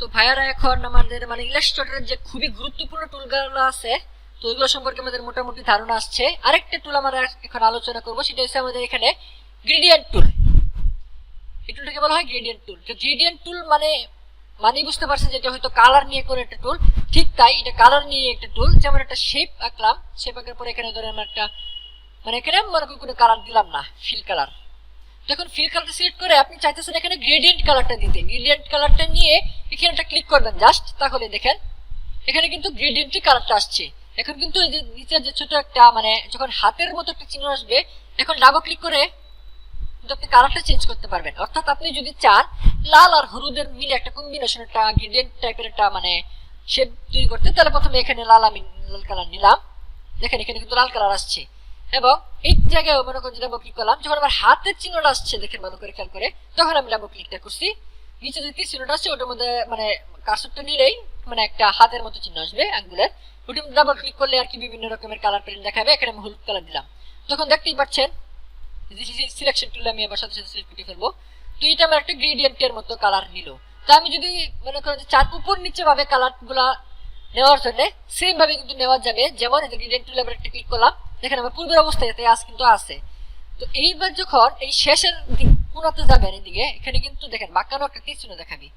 তো ভাইয়ারা এখন আমাদের মানে ইলাস্ট্রেটরের যে খুবই গুরুত্বপূর্ণ টুলগুলো আছে, তো ওইগুলো সম্পর্কে আমাদের মোটামুটি ধারণা আসছে। আরেকটা টুল আমরা এখন আলোচনা করব, সেটা হচ্ছে আমাদের এখানে গ্রেডিয়েন্ট টুল এই টুলটাকে বলা হয় গ্রেডিয়েন্ট টুল তো গ্রেডিয়েন্ট টুল মানে মানেই বুঝতে পারছেন যেটা হয়তো কালার নিয়ে কোনো একটা টুল ঠিক তাই, এটা কালার নিয়ে একটা টুল যেমন একটা শেপ আঁকলাম শেপ আঁকার পরে এখানে ধরে আমরা একটা মানে এখানে মনে করি কোনো কালার দিলাম না ফিল কালার যখন ফিল কালারটা সিলেক্ট করে আপনি চাইতেছেন এখানে গ্রেডিয়েন্ট কালারটা দিতে। গ্রেডিয়েন্ট কালারটা নিয়ে এখানে একটা ক্লিক করবেন জাস্ট তাহলে দেখেন, এখানে কিন্তু গ্রেডিয়েন্টের কালারটা আসছে। এখন কিন্তু এই যে নিচে যে ছোট একটা মানে যখন হাতের মতো একটা চিহ্ন আসবে, এখন ডাবল ক্লিক করে কিন্তু আপনি কালারটা চেঞ্জ করতে পারবেন। অর্থাৎ আপনি যদি চান লাল আর হলুদের মিলে একটা কম্বিনেশন একটা গ্রেডিয়েন্ট টাইপের একটা মানে শেপ তৈরি করতে, তাহলে প্রথমে এখানে লাল আমি লাল কালার নিলাম। দেখেন এখানে কিন্তু লাল কালার আসছে। এবং এই জায়গায় মনে করেন ডাবল ক্লিক করলাম, যখন আমার হাতের চিহ্নটা আসছে, দেখেন ভালো করে খেয়াল করে, তখন আমি ডাবল ক্লিকটা করছি। নিচে যে তীর আসছে ওটার মধ্যে মানে কার্সরটা নিলেই মানে একটা হাতের মতো চিহ্ন আসবে আঙ্গুলের ওটার মধ্যে ডাবল ক্লিক করলে আর কি বিভিন্ন রকমের কালার প্রিন্ট দেখাবে। এখানে আমি হলুদ কালার দিলাম। তখন দেখতেই পাচ্ছেন সিলেকশন টুলে আমি আবার সাথে সাথে সিলেক্ট করে ফেলব। তো এটা আমার একটা গ্রেডিয়েন্টের মতো কালার নিল। তো আমি যদি মনে করেন চার উপর নিচে ভাবে কালারগুলা নেওয়ার জন্য সেম ভাবে কিন্তু নেওয়া যাবে। যেমন এই গ্রেডিয়েন্ট টুলে আবার একটা ক্লিক করলাম। দেখেন আমার পূর্বের অবস্থায় আজ কিন্তু আছে। তো এইবার যখন এই শেষের দিক কোনাতে যাবেন এদিকে। এখানে কিন্তু দেখেন, বাঁকানো একটা তীর দেখাবি।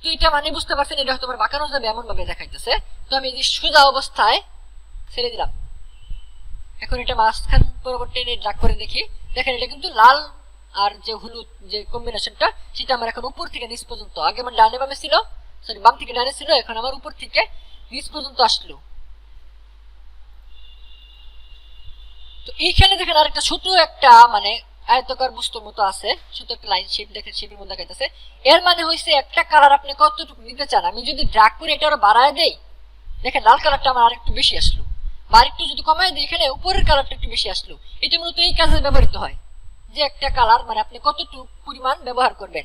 তো এটা মানে বুঝতে পারছেন এটা হয়তো বাঁকানো যাবে এমন ভাবে দেখাইতেছে। তো আমি এই যে সোজা অবস্থায় ছেড়ে দিলাম। এখন এটা মাঝখান পরবর্তী ড্রাগ করে দেখি। দেখেন, এটা কিন্তু লাল আর যে হলুদ যে কম্বিনেশনটা সেটা আমার এখন উপর থেকে নিচ পর্যন্ত। আগে আমার ডানে বামে ছিল সরি বাম থেকে ডানে ছিল, এখন আমার উপর থেকে নিচ পর্যন্ত আসলো। তো এইখানে দেখেন আরেকটা ছোট একটা মানে আয়তকার বস্তুর মতো আছে ছোট একটা লাইন শেপ দেখেন শেপের মধ্যে দেখাইতেছে। এর মানে হয়েছে একটা কালার আপনি কতটুকু নিতে চান? আমি যদি ড্রাগ করে এটা আরও বাড়ায় দেই, দেখেন লাল কালারটা আমার আরেকটু বেশি আসলো। বা আরেকটু যদি কমায় দিই, এখানে উপরের কালারটা একটু বেশি আসলো। এটা মূলত এই কাজে ব্যবহৃত হয় যে একটা কালার মানে আপনি কতটুকু পরিমাণ ব্যবহার করবেন।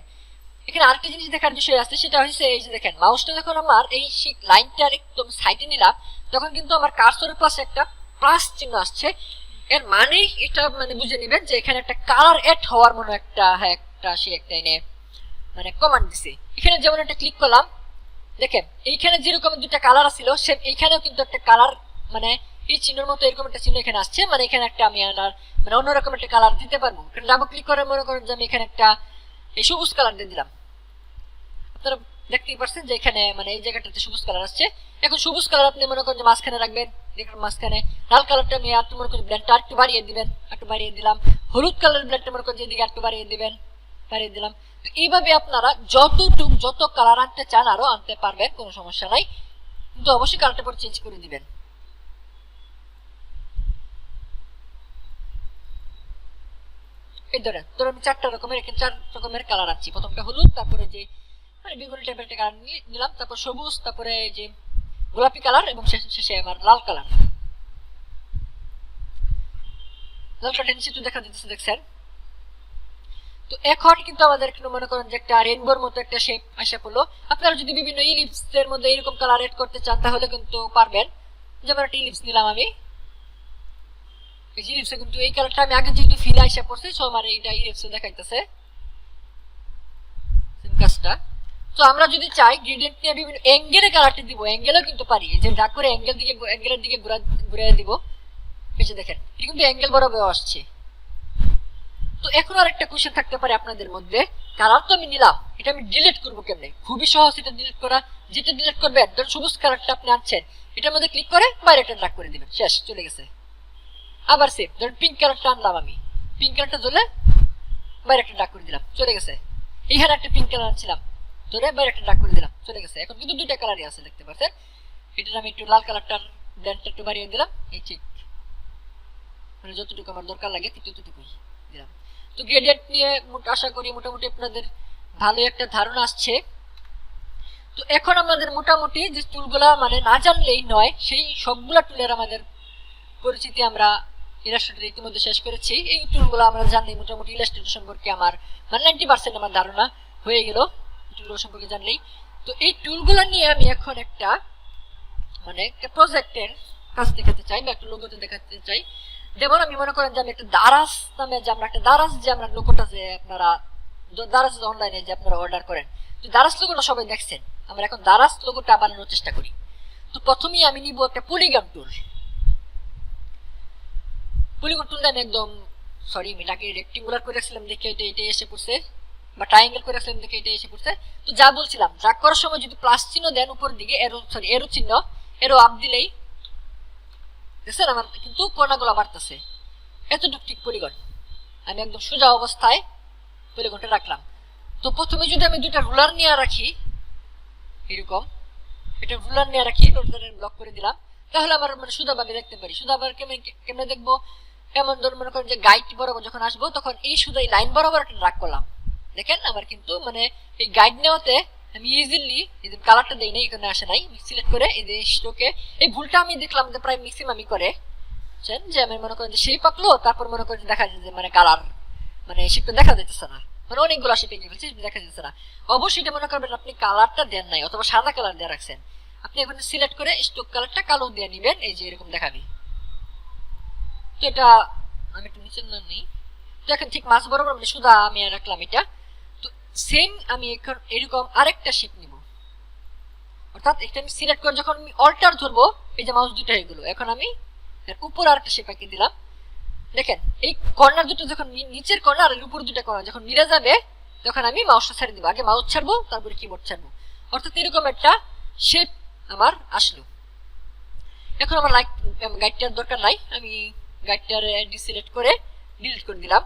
এখানে আরেকটা জিনিস দেখার বিষয় আছে, সেটা হচ্ছে এই যে দেখেন মাউসটা যখন আমার এই লাইনটার একদম সাইডে নিলাম, তখন কিন্তু আমার কার্সরের পাশে একটা প্লাস চিহ্ন আসছে। এর মানেই এটা মানে বুঝে নেবেন যে এখানে একটা কালার এড হওয়ার মনে একটা হ্যাঁ একটা সে একটা এনে মানে কমান্ড দিছে। এখানে যেমন একটা ক্লিক করলাম, দেখেন, এইখানে যেরকম দুটা কালার ছিল সে এইখানেও কিন্তু একটা কালার মানে এই চিহ্নের মতো এরকম একটা চিহ্ন এখানে আসছে মানে এখানে একটা আমি আর মানে অন্যরকম একটা কালার দিতে পারব। ডাবল ক্লিক করে মনে করেন যে আমি এখানে একটা, এই সবুজ কালার দিয়ে দিলাম। আপনারা দেখতেই যে এখানে মানে এই জায়গাটাতে সবুজ কালার আসছে। এখন সবুজ কালার আপনি মনে করেন যে মাঝখানে রাখবেন মাঝখানে। লাল কালারটা আমি আর মনে করেন ব্ল্যান্ডটা বাড়িয়ে দিবেন একটু বাড়িয়ে দিলাম। হলুদ ব্ল্যান্ডটা মনে করেন যে এদিকে একটু বাড়িয়ে দিবেন, বাড়িয়ে দিলাম। তো এইভাবে আপনারা যতটুক, যত কালার আনতে চান আরও আনতে পারবেন, কোনো সমস্যা নাই। কিন্তু অবশ্যই কালারটা পর চেঞ্জ করে দিবেন। এই ধরেন, ধরুন আমি চারটা রকমের চার রকমের কালার আনছি। প্রথমটা হলুদ, তারপরে যে মানে বেগুনি টাইপের একটা কালার নিলাম, তারপর সবুজ, তারপরে যে গোলাপি কালার এবং শেষে আমার লাল কালার। লাল একটু দেখা দিতেছে, দেখছেন? তো এখন কিন্তু আমাদের মনে করেন যে একটা রেনবোর মতো একটা শেপ পড়ল। আপনারা যদি বিভিন্ন ইলিপস এর মধ্যে এরকম কালার করতে চান, তাহলে কিন্তু পারবেন। যেমন একটা ইলিপস নিলাম আমি। এই ইলিপসে কিন্তু এই কালারটা আমি আগে যেহেতু আসা পড়ছে সো আমার এইটা ইলিপসে দেখাইতেছে। কাজটা। তো আমরা যদি চাই গ্রেডিয়েন্ট নিয়ে বিভিন্ন অ্যাঙ্গেলে কালারটা দিব অ্যাঙ্গেলও কিন্তু পারি। যে ডাক করে অ্যাঙ্গেল দিকে অ্যাঙ্গেলের দিকে ঘুরা ঘুরে দিব। এই যে দেখেন, এটা কিন্তু অ্যাঙ্গেল বরাবর আসছে। তো এখন আর একটা কোশ্চেন থাকতে পারে আপনাদের মধ্যে। কালার তো আমি নিলাম, এটা আমি ডিলিট করব কেমনে? খুবই সহজ এটা ডিলিট করা। যেটা ডিলিট করবেন ধরুন সবুজ কালারটা আপনি আনছেন, এটার মধ্যে ক্লিক করে বাইরে একটা ড্রাগ করে দিবেন। শেষ, চলে গেছে। আবার সেম ধরুন পিঙ্ক কালারটা আনলাম আমি। পিঙ্ক কালারটা ধরলে বাইরে একটা ডাক করে দিলাম, চলে গেছে। এইখানে একটা পিঙ্ক কালার আনছিলাম। ধরে বাইরে একটা ডাক করে দিলাম, চলে গেছে। এখন কিন্তু দুইটা কালারই আছে, দেখতে পাচ্ছেন আমি একটু লাল একটু বাড়িয়ে দিলাম। এই ঠিক মানে যতটুকু আমার দরকার লাগে ততটুকুই দিলাম। তো গ্রেডিয়েন্ট নিয়ে আশা করি মোটামুটি আপনাদের ভালো একটা ধারণা আসছে। তো এখন আমাদের মোটামুটি যে টুলগুলা মানে না জানলেই নয়, সেই সবগুলা টুলের আমাদের পরিচিতি আমরা ইলাস্ট্রেটর ইতিমধ্যে শেষ করেছি। এই টুলগুলো আমরা জানলেই মোটামুটি ইলাস্ট্রেটর সম্পর্কে আমার মানে নাইনটি পার্সেন্ট আমার ধারণা হয়ে গেল। টুলগুলো সম্পর্কে জানলেই। তো এই টুলগুলো নিয়ে আমি এখন একটা মানে একটা প্রজেক্টের কাজ দেখাতে চাই বা একটা লোগোতে দেখাতে চাই। যেমন আমি মনে করেন যে আমি একটা দারাস নামে যে আমরা একটা দারাস যে আমরা লোগোটা যে আপনারা দারাস অনলাইনে যে আপনারা অর্ডার করেন। তো দারাস লোগোটা সবাই দেখছেন। আমরা এখন দারাজ লোগোটা বানানোর চেষ্টা করি। তো প্রথমেই আমি নিব একটা পলিগ্রাম টুল পলিগন টুলটা আমি একদম সরি আমি এটাকে রেক্টিঙ্গুলার করে রাখছিলাম, দেখে এটা এটা এসে পড়ছে। বা ট্রায়াঙ্গেল করে রাখছিলাম দেখে এটা এসে পড়ছে। তো যা বলছিলাম ড্রাগ করার সময় যদি প্লাস চিহ্ন দেন উপর দিকে, এরো সরি এরো চিহ্ন, এরো আপ দিলেই দেখছেন আমার কিন্তু কণাগুলো বাড়তেছে। এতটুকু ঠিক পরিগণ আমি একদম সোজা অবস্থায় পলিগনটা রাখলাম। তো প্রথমে যদি আমি দুইটা রুলার নিয়ে রাখি, এরকম, এটা রুলার নিয়ে রাখি ব্লক করে দিলাম, তাহলে আমার মানে সুদাভাবে দেখতে পারি। সুদাভাবে কেমন, কেমনে দেখব? এমন ধর মনে করেন যে গাইড বরাবর যখন আসব, তখন এই সুদা এই লাইন বরাবর একটা ড্রাগ করলাম। দেখেন আমার কিন্তু মানে এই গাইড নেওয়াতে আমি ইজিলি এই কালারটা দেই নাই এখানে আসে নাই সিলেক্ট করে এই যে স্ট্রোকে এই ভুলটা আমি দেখলাম যে প্রায় ম্যাক্সিমামই করে বুঝছেন যে আমি মনে করেন যে সেই পাকলো তারপর মনে করেন দেখা যায় যে মানে কালার মানে সেটা দেখা যাইতেছে না মানে অনেকগুলো শেপে এঁকে ফেলছি দেখা যাচ্ছে না অবশ্যই এটা মনে করবেন আপনি কালারটা দেন নাই অথবা সাদা কালার দিয়ে রাখছেন আপনি এখানে সিলেক্ট করে স্টোক কালারটা কালো দিয়ে নিবেন এই যে এরকম দেখাবি তো এটা আমি একটু নিচে নিই তো এখন ঠিক মাছ বরাবর মানে সুদা আমি রাখলাম এটা। সেম আমি এখন এরকম আরেকটা শেপ নিব। অর্থাৎ এটা আমি সিলেক্ট করে যখন আমি অল্টার ধরবো, এই যে মাউস দুটো হয়ে গেলো, এখন আমি উপর আরেকটা শেপ এঁকে দিলাম। দেখেন, এই কর্নার দুটো যখন নিচের কর্নার আর উপর দুটো কর্নার যখন মিলে যাবে, তখন আমি মাউসটা ছেড়ে দিব। আগে মাউস ছাড়বো, তারপরে কিবোর্ড ছাড়বো। অর্থাৎ এরকম একটা শেপ আমার আসলো। এখন আমার লাইক গাইডটার দরকার নাই। আমি গাইডটার ডিসিলেক্ট করে ডিলিট করে দিলাম।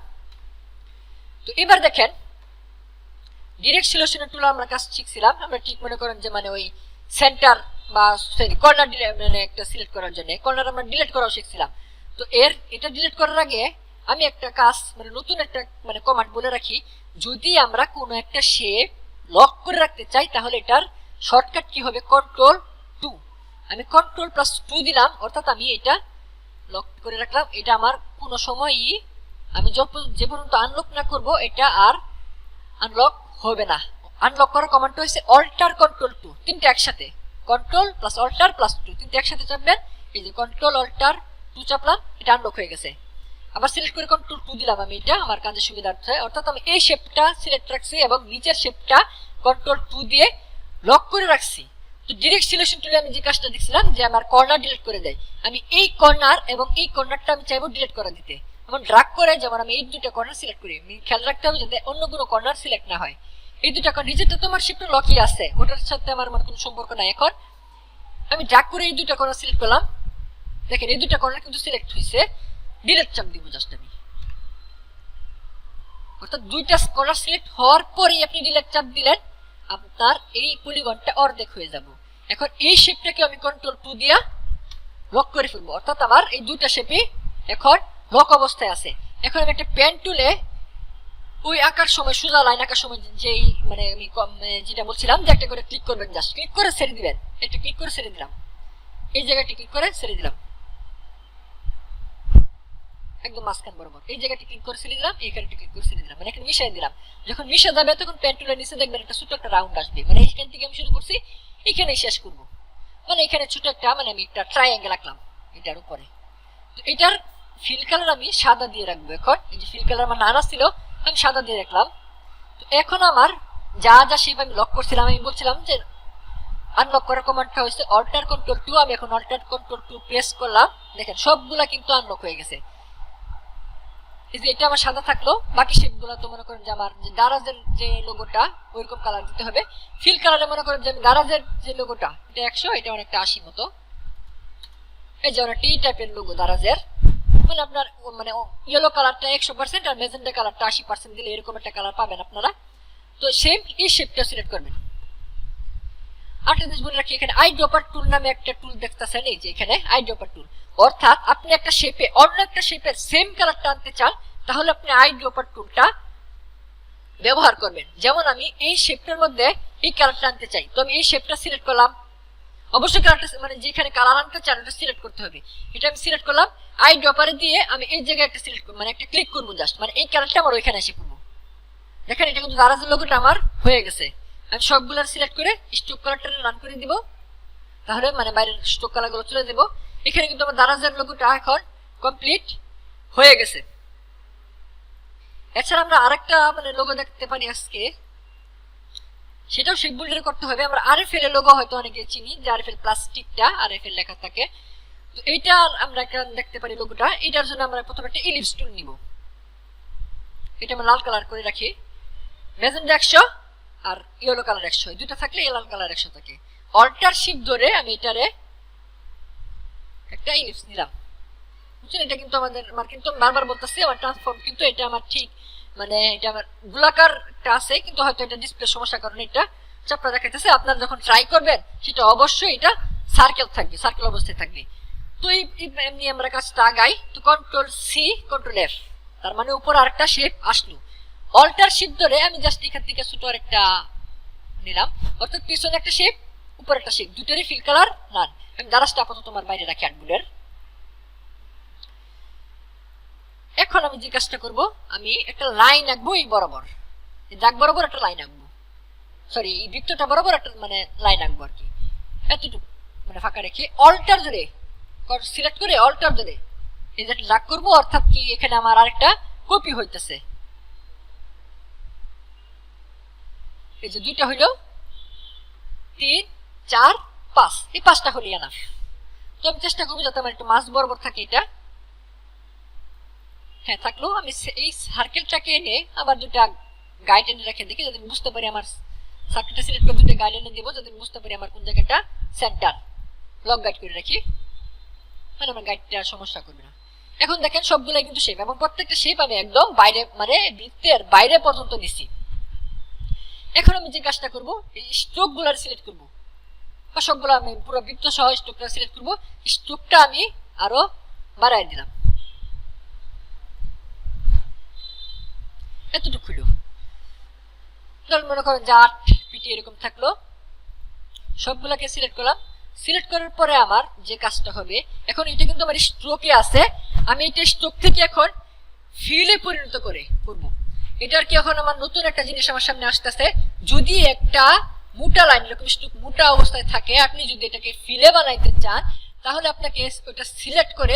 তো এবার দেখেন ডিরেক্ট সিলেকশনের টুল আমরা কাজ শিখছিলাম আমরা ঠিক মনে করেন যে মানে ওই সেন্টার বা সরি কর্নার মানে একটা সিলেক্ট করার জন্য। কর্নার আমরা ডিলিট করাও শিখছিলাম। তো এর, এটা ডিলিট করার আগে আমি একটা কাজ মানে নতুন একটা মানে কমান্ড বলে রাখি। যদি আমরা কোনো একটা শেপ লক করে রাখতে চাই, তাহলে এটার শর্টকাট কি হবে? কন্ট্রোল টু আমি কন্ট্রোল প্লাস টু দিলাম, অর্থাৎ আমি এটা লক করে রাখলাম। এটা আমার কোনো সময়ই আমি যে পর্যন্ত আনলক না করব, এটা আর আনলক হবে না। আনলক করার কমান্ড হচ্ছে অল্টার কন্ট্রোল টু তিনটে একসাথে। Control plus alt plus two তিনটে একসাথে চাপবেন এই যে কন্ট্রোল অল্টার টু চাপলাম, এটা আনলক হয়ে গেছে। আবার সিলেক্ট করে কন্ট্রোল টু দিলাম আমি এটা, আমার কাজের সুবিধার্থে। অর্থাৎ আমি এই শেপটা সিলেক্ট রাখছি এবং নিচের শেপটা কন্ট্রোল টু দিয়ে লক করে রাখছি। তো ডিরেক্ট সিলেকশন টুলে আমি যে কাজটা দেখছিলাম, যে আমার কর্নার ডিলিট করে দেয়। আমি এই কর্নার এবং এই কর্নারটা আমি চাইব ডিলিট করে দিতে। এমন ড্রাগ করে, যেমন আমি এই দুটো কর্নার সিলেক্ট করি। খেয়াল রাখতে হবে যাতে অন্য কোনো কর্নার সিলেক্ট না হয়। এই দুটো কর্নার নিজেরটা তো আমার শিফটে লকই আছে। ওটার সাথে আমার মানে কোনো সম্পর্ক নাই এখন। আমি ড্রাগ করে এই দুটো কর্নার সিলেক্ট করলাম। দেখেন, এই দুটো কর্নার কিন্তু সিলেক্ট হয়েছে ডিলেট চাপ দিব জাস্ট আমি। অর্থাৎ দুইটা কর্নার সিলেক্ট হওয়ার পরেই আপনি ডিলেট চাপ দিলেন, আপনার এই পলিগনটা অর্ধেক হয়ে যাব। এখন এই শেপটাকে আমি কন্ট্রোল টু দিয়া লক করে ফেলব। অর্থাৎ আমার এই দুইটা শেপই এখন লক অবস্থায় আছে। এখন আমি একটা পেন টুলে ওই আঁকার সময়, সোজা লাইন আঁকার সময় যেই মানে আমি যেটা বলছিলাম যে একটা করে ক্লিক করবেন জাস্ট ক্লিক করে ছেড়ে দিবেন। একটা ক্লিক করে ছেড়ে দিলাম। এই জায়গাটি ক্লিক করে ছেড়ে দিলাম। একদম মাঝখান বরাবর। এই জায়গাটি ক্লিক করে ছেড়ে দিলাম, এইখানে ক্লিক করে ছেড়ে দিলাম। মানে এখানে মিশাই দিলাম। যখন মিশে যাবে, তখন পেন টুলের নিচে দেখবেন একটা ছোট একটা রাউন্ড আসবে। মানে এইখান থেকে আমি শুরু করছি এখানেই শেষ করব। মানে এখানে ছোট একটা মানে আমি একটা ট্রায়াঙ্গেল আঁকলাম এটার উপরে। তো এটার ফিল কালার আমি সাদা দিয়ে রাখব এখন। এই যে ফিল কালার আমার নানা ছিল আমি সাদা দিয়ে রাখলাম তো এখন আমার যা যা শেপ আমি লক করছিলাম, আমি বলছিলাম যে আনলক করার কমান্ডটা হচ্ছে অল্টার কন্ট্রোল টু আমি এখন অল্টার কন্ট্রোল টু প্রেস করলাম। দেখেন, সবগুলা কিন্তু আনলক হয়ে গেছে। এই যে এটা আমার সাদা থাকল, বাকি শেপগুলো তো মনে করেন যে আমার যে দারাজের যে লোগোটা ওইরকম কালার দিতে হবে। ফিল কালারে মনে করেন যে আমি দারাজের যে লোগোটা এটা একশো, এটা অনেকটা আশি মতো। এই যে অনেকটা এই টাইপের লোগো দারাজের মানে আপনার মানে ইয়েলো কালারটা একশো পার্সেন্ট আর মেজেন্ডা কালারটা আশি পার্সেন্ট দিলে এরকম একটা কালার পাবেন আপনারা। তো সেম এই শেপটা সিলেক্ট করবেন। আরেকটা জিনিস বলে রাখি, এখানে আই ড্রপার টুল নামে একটা টুল দেখতেছেন, এই যে এখানে আই ড্রপার টুল অর্থাৎ আপনি একটা শেপে অন্য একটা শেপের সেম কালারটা আনতে চান, তাহলে আপনি আই ড্রপার টুলটা ব্যবহার করবেন। যেমন আমি এই শেপটার মধ্যে এই কালারটা আনতে চাই। তো আমি এই শেপটা সিলেক্ট করলাম অবশ্যই কালারটা মানে যেখানে কালার আনতে চান ওটা সিলেক্ট করতে হবে। এটা আমি সিলেক্ট করলাম আই ড্রপারে দিয়ে আমি এই জায়গায় একটা সিলেক্ট মানে একটা ক্লিক করব জাস্ট মানে এই কালারটা আমার ওইখানে এসে পড়ব দেখেন, এটা কিন্তু দারাজের লোগোটা আমার হয়ে গেছে। আমি সবগুলার সিলেক্ট করে স্টোক কালারটা রান করে দিব। তাহলে মানে বাইরের স্টোক কালারগুলো চলে দেবো এখানে কিন্তু আমার দারাজের লোগোটা এখন কমপ্লিট হয়ে গেছে। এছাড়া আমরা আরেকটা মানে লোগো দেখতে পারি আজকে। সেটাও শেপ বোল্ডারে করতে হবে। আমরা আরএফএল এর লোগো হয়তো অনেকে চিনি, যে আরএফএল প্লাস্টিকটা আরএফএল লেখা থাকে। তো এইটা আমরা দেখতে পারি লোগোটা এটার জন্য আমরা প্রথমে একটা ইলিপস টুল নিব। এটা আমরা লাল কালার করে রাখি। ম্যাজেন্ডা একশো আর ইয়েলো কালার একশো। দুটো থাকলে লাল কালার একশো থাকে। অল্টার শিপ ধরে আমি এটারে একটা ইলিপস নিলাম। বুঝছেন? এটা কিন্তু আমাদের আমার কিন্তু বারবার বলতেছি আমার ট্রান্সফর্ম কিন্তু এটা আমার ঠিক মানে এটা আমার গোলাকারটা আছে, কিন্তু হয়তো এটা ডিসপ্লে সমস্যার কারণে এটা চাপড়া দেখাইতেছে। আপনারা যখন ট্রাই করবেন, সেটা অবশ্যই এটা সার্কেল থাকবে সার্কেল অবস্থায় থাকবে। তো এমনি আমরা কাজটা আগাই। তো কন্ট্রোল সি কন্ট্রোল এফ তার মানে উপর আরেকটা শেপ আসলো। অল্টার শিপ ধরে আমি জাস্ট এখান থেকে ছোট আরেকটা নিলাম। অর্থাৎ পিছনে একটা শেপ উপর একটা শেপ দুটোরই ফিল কালার নান আমি দারাসটা আপাতত তোমার বাইরে রাখি আটগুলের। এখন আমি যে কাজটা করব, আমি একটা লাইন আঁকবো এই বরাবর। এই দাগ বরাবর একটা লাইন আঁকবো। সরি এই বৃত্তটা বরাবর একটা মানে লাইন আঁকবো আর কি। এতটুকু মানে ফাঁকা রেখে অল্টার ধরে সিলেক্ট করে অল্টার ধরে এই যে দাগ করব, অর্থাৎ কি এখানে আমার আরেকটা কপি হইতেছে। এই যে দুইটা হইল, তিন, চার, পাঁচ। এই পাঁচটা হলি এনাফ তো আমি চেষ্টা করব যাতে আমার একটু মাছ বরাবর থাকে এটা। হ্যাঁ থাকল আমি এই সার্কেলটাকে এনে আবার দুটা গাইড এনে রেখে দেখি আমি বুঝতে পারি আমার সার্কেলটা সিলেক্ট করে দুটো গাইড এনে দেবো আমি বুঝতে পারি আমার কোন জায়গাটা সেন্টার লক গাইড করে রাখি। মানে আমার গাইডটা সমস্যা করবে না। এখন দেখেন সবগুলাই কিন্তু শেপ এবং প্রত্যেকটা শেপ আমি একদম বাইরে মানে বৃত্তের বাইরে পর্যন্ত নিছি। এখন আমি যে কাজটা করব, এই স্ট্রোকগুলার সিলেক্ট করব। বা সবগুলো আমি পুরো বৃত্ত সহ স্ট্রোকটা সিলেক্ট করব। স্ট্রোকটা আমি আরও বাড়াই দিলাম। এতটুকু হলো ধরুন মনে করেন যে আট পিটি এরকম থাকল, সবগুলোকে সিলেক্ট করলাম। সিলেক্ট করার পরে আমার যে কাজটা হবে, এখন এটা কিন্তু আমার স্ট্রোকে আছে, আমি এটা স্ট্রোক থেকে এখন ফিলে পরিণত করে করব। এটার কি এখন আমার নতুন একটা জিনিস আমার সামনে আসতেছে, যদি একটা মোটা লাইন এরকম স্ট্রোক মোটা অবস্থায় থাকে, আপনি যদি এটাকে ফিলে বানাইতে চান, তাহলে আপনাকে ওটা সিলেক্ট করে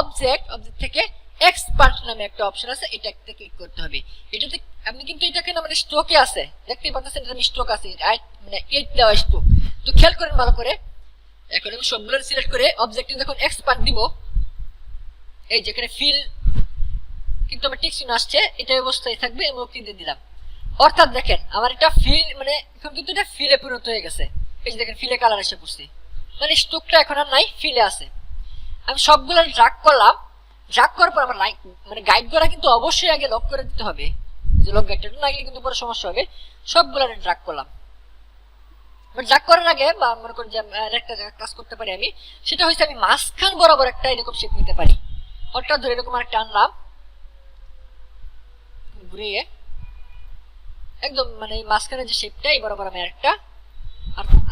অবজেক্ট অবজেক্ট থেকে এক্সপার্ট নামে একটা অপশন আছে এটাতে ক্লিক করতে হবে। এটাতে আপনি কিন্তু এটাকে না মানে স্ট্রোকে আছে? দেখতেই পাচ্ছেন এটা স্ট্রোক আছে মানে এইট দেওয়া স্ট্রোক তো খেয়াল করেন ভালো করে। এখন আমি সবগুলো সিলেক্ট করে অবজেক্টে যখন এক্সপার্ট দিব, এই যেখানে ফিল কিন্তু আমার টিক চিহ্ন আসছে, এটা অবস্থায় থাকবে এবং ওকে দিয়ে দিলাম। অর্থাৎ দেখেন, আমার এটা ফিল মানে এখন কিন্তু এটা ফিলে পরিণত হয়ে গেছে। এই যে দেখেন ফিলে কালার এসে পড়ছে। মানে স্টোকটা এখন আর নাই ফিলে আছে। আমি সবগুলো ড্রাগ করলাম ড্রাগ করার পর আমার লাইক মানে গাইড করা কিন্তু অবশ্যই আগে লক করে দিতে হবে। যে লক গাইডটা না গেলে কিন্তু পরে সমস্যা হবে। সবগুলো ড্রাগ করলাম। ড্রাগ করার আগে বা মনে করেন যে একটা কাজ করতে পারি আমি, সেটা হচ্ছে আমি মাঝখান বরাবর একটা এরকম শেপ নিতে পারি। অর্থাৎ ধরে এরকম একটা আনলাম। ঘুরিয়ে। একদম মানে মাঝখানে যে শেপটা এই বরাবর আমি আর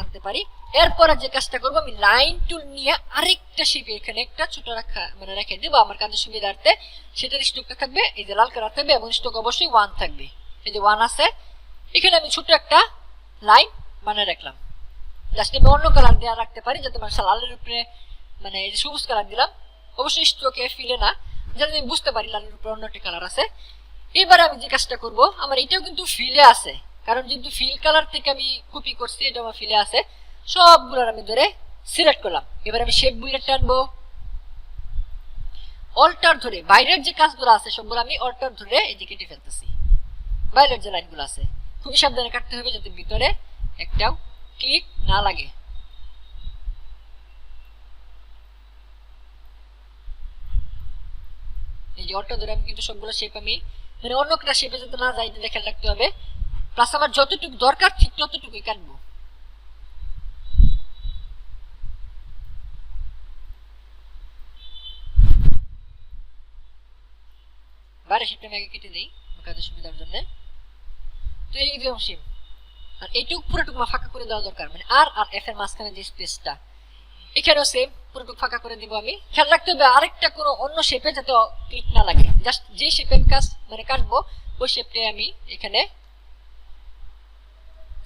আনতে পারি। এরপরে যে কাজটা করব, আমি লাইন টুল নিয়ে আরেকটা শেপ এখানে একটা ছোট রাখা মানে রেখে দেবো আমার কাজের সুবিধার্থে সেটার স্টোকটা থাকবে, এই যে লাল কালার থাকবে এবং স্টোক অবশ্যই ওয়ান থাকবে। এই যে ওয়ান আছে, এখানে আমি ছোট একটা লাইন মানে রাখলাম। জাস্ট আমি অন্য কালার দেওয়া রাখতে পারি, যাতে মানে লালের উপরে মানে এই যে সবুজ কালার দিলাম, অবশ্যই স্ট্রোকে ফিলে না। যাতে আমি বুঝতে পারি লালের উপরে অন্য একটা কালার আছে। এবার আমি যে কাজটা করব, আমার এটাও কিন্তু ফিলে আছে। কারণ যেহেতু ফিল কালার থেকে আমি কপি করছি, এটা আমার ফিলে আছে, সবগুলোর আমি ধরে সিলেক্ট করলাম। এবার আমি শেপ বুলেট টানবো অল্টার ধরে, বাইরের যে কাজগুলো আছে, সবগুলো আমি অল্টার ধরে এই যে কেটে ফেলতেছি। বাইরের যে লাইনগুলো আছে, খুবই সাবধানে কাটতে হবে যাতে ভিতরে একটাও ক্লিক না লাগে। এই যে অল্টার ধরে আমি কিন্তু সবগুলো শেপ আমি মানে অন্য একটা শেপে যাতে না যাই দেখে রাখতে হবে। প্লাস আমার যতটুকু দরকার, ঠিক ততটুকুই কাটবো। কেটে দিই কাজের সুবিধার জন্য। তো এই আর এইটুকু পুরোটুকু ফাঁকা করে দেওয়া দরকার। মানে আর আর এফ এর মাঝখানে যে স্পেসটা এখানেও সেম পুরোটুকু ফাঁকা করে দিব আমি। খেয়াল রাখতে হবে, আরেকটা কোনো অন্য শেপে যাতে ক্লিক না লাগে। জাস্ট যে শেপে আমি কাজ মানে কাটবো, ওই শেপটাই আমি এখানে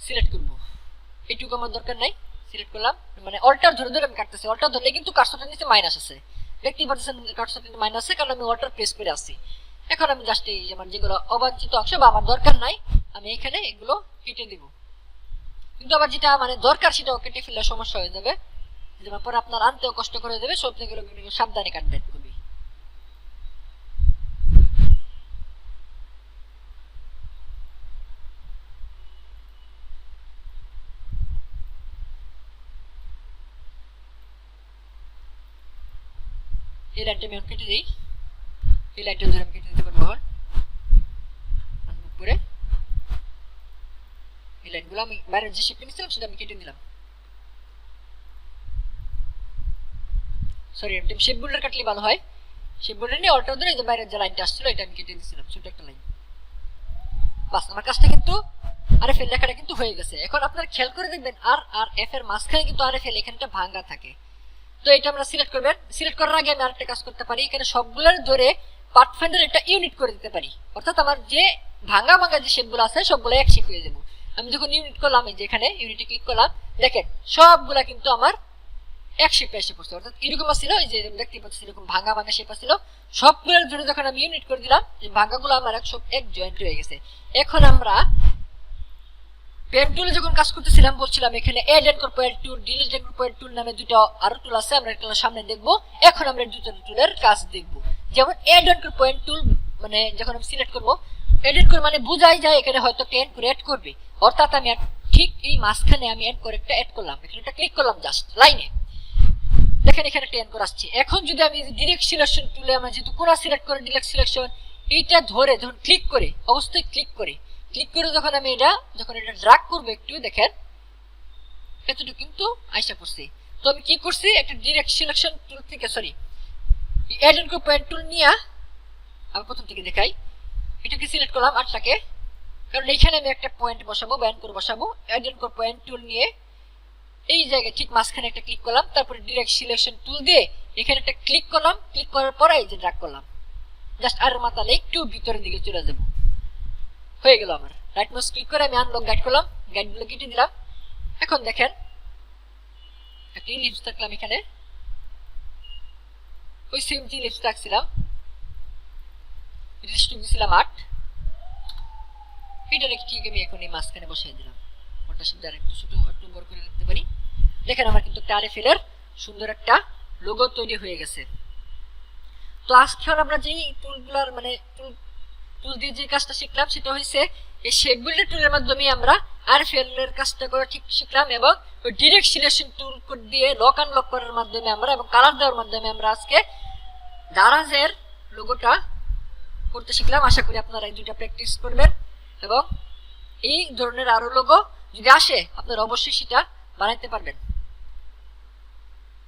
সিলেক্ট করব। এইটুকু আমার দরকার নাই, সিলেক্ট করলাম। মানে অল্টার ধরে ধরে আমি কাটতেছি। অল্টার ধরলে কিন্তু কার্সরটার নিচে মাইনাস আছে। দেখতেই পাচ্ছেন কার্সরটার মাইনাস আছে, কারণ আমি অল্টার প্রেস করে আসছি। এখন আমি জাস্ট এই আমার যেগুলো অবাঞ্ছিত অংশ বা আমার দরকার নাই, আমি এখানে এগুলো কেটে দিব। কিন্তু আবার যেটা মানে দরকার, সেটাও কেটে ফেললে সমস্যা হয়ে যাবে। পরে আপনার আনতেও কষ্ট করে দেবে, সব থেকে সাবধানে কাটবেন খুবই এই লাইনটা আমি কেটে দিই। এই লাইনটা ধরে আমি কেটে দিতে পারব উপরে এই লাইনগুলো আমি যে সেটা আমি কেটে সরি শেপ বোল্ডার কাটলে ভালো হয়। শেপ বোল্ডার নিয়ে অল্টার ধরে যে বাইরের যে লাইনটা আসছিল, এটা আমি কেটে দিয়েছিলাম। ছোট একটা লাইন বাস, আমার কাজটা কিন্তু আর এফ এর লেখাটা কিন্তু হয়ে গেছে। এখন আপনারা খেয়াল করে দেখবেন আর আর এফ এর মাঝখানে কিন্তু আর এফ এল এখানটা ভাঙ্গা থাকে। তো এটা আমরা সিলেক্ট করবেন। সিলেক্ট করার আগে আমি আরেকটা কাজ করতে পারি। এখানে সবগুলোর ধরে পার্ট ফাইন্ডার একটা ইউনিট করে দিতে পারি। অর্থাৎ আমার যে ভাঙা ভাঙা যে শেপগুলো আছে, সবগুলো এক শেপ হয়ে যাব। আমি যখন ইউনিট করলাম, এই যে এখানে ইউনিটে ক্লিক করলাম, দেখেন, সবগুলা কিন্তু আমার এক শেপে এসে পড়ছে। অর্থাৎ এরকম ছিল এই যে দেখতে পাচ্ছি এরকম ভাঙা ভাঙা শেপ ছিল সবগুলোর জন্য যখন আমি ইউনিট করে দিলাম ভাঙাগুলো আমার এক সব এক জয়েন্ট হয়ে গেছে। এখন আমরা পেন টুলে যখন কাজ করতেছিলাম, বলছিলাম, এখানে add and point tool delete and point tool নামে দুটো আরও টুল আছে, আমরা একটা সামনে দেখব। এখন আমরা দুটো টুলের কাজ দেখব। যেমন এড এন্ড পয়েন্ট টুল মানে যখন আমি সিলেক্ট করব এডিট করে মানে বোঝাই যায় এখানে হয়তো টেন করে অ্যাড করবে। অর্থাৎ আমি ঠিক এই মাঝখানে আমি অ্যাড করে একটা অ্যাড করলাম। এখানে একটা ক্লিক করলাম জাস্ট লাইনে দেখেন এখানে একটা টেন করে আসছে। এখন যদি আমি ডিরেক্ট সিলেকশন টুলে আমরা যেহেতু কোনা সিলেক্ট করে ডিরেক্ট সিলেকশন এইটা ধরে যখন ক্লিক করে, অবশ্যই ক্লিক করে। ক্লিক করে যখন আমি এটা, যখন এটা ড্রাগ করব একটু, দেখেন, এতটুকু কিন্তু আইসা পড়ছে। তো আমি কি করছি? একটা ডিরেক্ট সিলেকশন টুল থেকে sorry add and point tool নিয়ে আমি প্রথম থেকে দেখাই। এটাকে সিলেক্ট করলাম আটটাকে কারণ এইখানে আমি একটা পয়েন্ট বসাবো ব্যান করে বসাবো অ্যাড এন্ড পয়েন্ট টুল নিয়ে এই জায়গায় ঠিক মাঝখানে একটা ক্লিক করলাম, তারপরে ডিরেক্ট সিলেকশন টুল দিয়ে এখানে একটা ক্লিক করলাম ক্লিক করার পরে এই যে ড্রাগ করলাম। জাস্ট আর মাতালে একটু ভিতরের দিকে চলে যাব। হয়ে গেল আমার। রাইট মাউস ক্লিক করে আমি আনলক গাইড করলাম গাইডগুলো কেটে দিলাম। এখন দেখেন থাকলাম এখানে। ওই সেম যে দিছিলাম আট। ঠিক আমি এখন এই মাঝখানে বসাই দিলাম। ওটা আর একটু ছোট, একটু বড় করে রাখতে পারি। দেখেন আমার কিন্তু একটা আরএফএল সুন্দর একটা লোগো তৈরি হয়ে গেছে। তো আজকে আমরা যেই টুলগুলার মানে টুল টুল দিয়ে যে কাজটা শিখলাম সেটা হয়েছে এই শেপ বিল্ডার টুলের মাধ্যমে আমরা আর এর কাজটা করে ঠিক শিখলাম এবং ওই ডিরেক্ট সিলেকশন টুল কোড দিয়ে লক আনলক করার মাধ্যমে আমরা এবং কালার দেওয়ার মাধ্যমে আমরা আজকে দারাজের লোগোটা করতে শিখলাম। আশা করি আপনারা এই দুটা প্র্যাকটিস করবেন এবং এই ধরনের আরও লোগো যদি আসে, আপনারা অবশ্যই সেটা বানাইতে পারবেন।